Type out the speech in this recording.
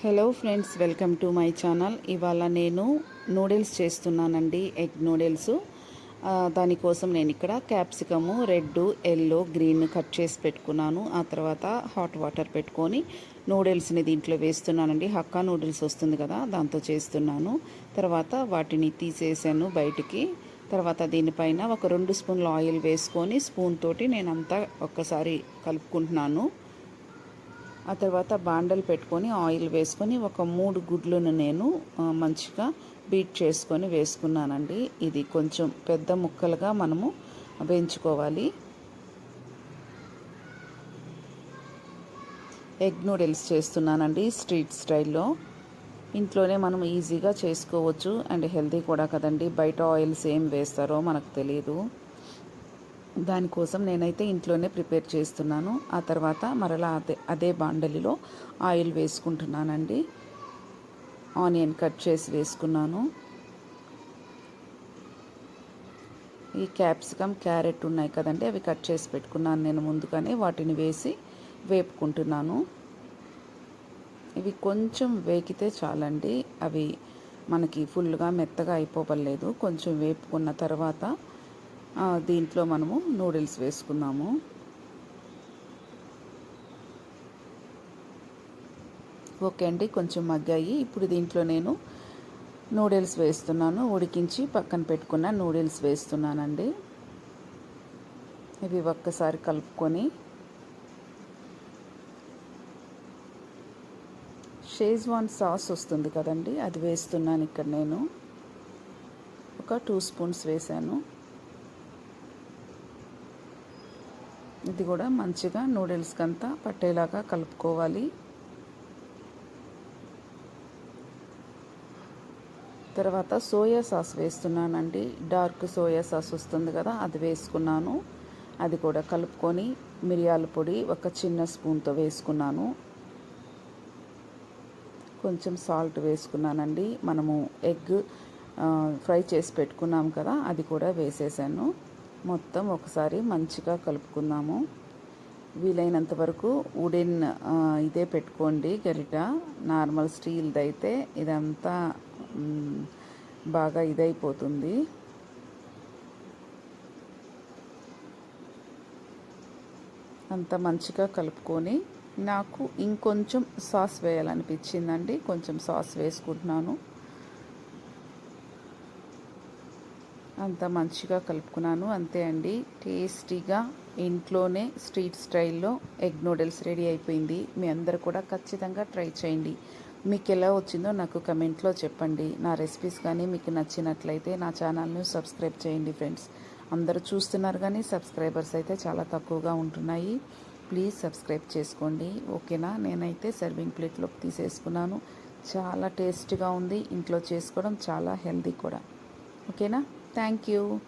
Hello friends welcome to my channel ఇవాళ నేను noodles చేస్తున్నానండి ఎగ్ నూడిల్స్ దానికోసం నేను ఇక్కడ capsicum red yellow green cut చేసి పెట్టుకున్నాను. ఆ తర్వాత హాట్ వాటర్ పెట్టుకొని నూడిల్స్ని దీంట్లో వేస్తున్నానండి. హక్కా నూడిల్స్ వస్తుంది కదా దాంతో చేస్తున్నాను. తర్వాత వాటిని తీసేసాను బయటికి. తర్వాత దీనిపైన ఒక రెండు స్పూన్లు ఆయిల్ వేసుకొని స్పూన్ తోటి నేను అంతా ఒక్కసారి కలుపుకుంటున్నాను. ఆ తర్వాత బాండలు పెట్టుకొని ఆయిల్ వేసుకొని ఒక మూడు గుడ్లను నేను మంచిగా బీట్ చేసుకొని వేసుకున్నానండి. ఇది కొంచెం పెద్ద ముక్కలుగా మనము వేయించుకోవాలి. ఎగ్ నూడిల్స్ చేస్తున్నానండి స్ట్రీట్ స్టైల్లో. ఇంట్లోనే మనం ఈజీగా చేసుకోవచ్చు అండ్ హెల్తీ కూడా కదండి. బయట ఆయిల్స్ ఏం వేస్తారో మనకు తెలియదు దానికోసం నేనైతే ఇంట్లోనే ప్రిపేర్ చేస్తున్నాను. ఆ తర్వాత మరలా అదే అదే బాండలిలో ఆయిల్ వేసుకుంటున్నానండి. ఆనియన్ కట్ చేసి వేసుకున్నాను. ఈ క్యాప్సికమ్ క్యారెట్ ఉన్నాయి కదండి అవి కట్ చేసి పెట్టుకున్నాను నేను ముందుగానే. వాటిని వేసి వేపుకుంటున్నాను. ఇవి కొంచెం వేగితే చాలండి. అవి మనకి ఫుల్గా మెత్తగా అయిపోవలేదు కొంచెం వేపుకున్న తర్వాత దీంట్లో మనము నూడిల్స్ వేసుకుందాము ఓకే అండి కొంచెం మగ్గాయి. ఇప్పుడు దీంట్లో నేను నూడిల్స్ వేస్తున్నాను. ఉడికించి పక్కన పెట్టుకున్న నూడిల్స్ వేస్తున్నానండి. ఇవి ఒక్కసారి కలుపుకొని షేజ్వాన్ సాస్ వస్తుంది కదండి అది వేస్తున్నాను ఇక్కడ నేను. ఒక టూ స్పూన్స్ వేసాను ఇది కూడా మంచిగా నూడిల్స్కి అంతా పట్టేలాగా కలుపుకోవాలి. తర్వాత సోయా సాస్ వేస్తున్నానండి. డార్క్ సోయా సాస్ వస్తుంది కదా అది వేసుకున్నాను. అది కూడా కలుపుకొని మిరియాల పొడి ఒక చిన్న స్పూన్తో వేసుకున్నాను. కొంచెం సాల్ట్ వేసుకున్నానండి. మనము ఎగ్ ఫ్రై చేసి పెట్టుకున్నాం కదా అది కూడా వేసేసాను. మొత్తం ఒకసారి మంచిగా కలుపుకుందాము. వీలైనంత వరకు వుడెన్ ఇదే పెట్టుకోండి గరిట. నార్మల్ స్టీల్ది అయితే ఇదంతా బాగా ఇదైపోతుంది. అంత మంచిగా కలుపుకొని నాకు ఇంకొంచెం సాస్ వేయాలనిపించిందండి. కొంచెం సాస్ వేసుకుంటున్నాను. అంత మంచిగా కలుపుకున్నాను. అంతే అండి. టేస్టీగా ఇంట్లోనే స్ట్రీట్ స్టైల్లో ఎగ్ నూడిల్స్ రెడీ అయిపోయింది. మీ అందరు కూడా ఖచ్చితంగా ట్రై చేయండి. మీకు ఎలా వచ్చిందో నాకు కమెంట్లో చెప్పండి. నా రెసిపీస్ కానీ మీకు నచ్చినట్లయితే నా ఛానల్ను సబ్స్క్రైబ్ చేయండి ఫ్రెండ్స్. అందరూ చూస్తున్నారు కానీ సబ్స్క్రైబర్స్ అయితే చాలా తక్కువగా ఉంటున్నాయి. ప్లీజ్ సబ్స్క్రైబ్ చేసుకోండి. ఓకేనా? నేనైతే సర్వింగ్ ప్లేట్లోకి తీసేసుకున్నాను. చాలా టేస్ట్గా ఉంది. ఇంట్లో చేసుకోవడం చాలా హెల్తీ కూడా. ఓకేనా? Thank you.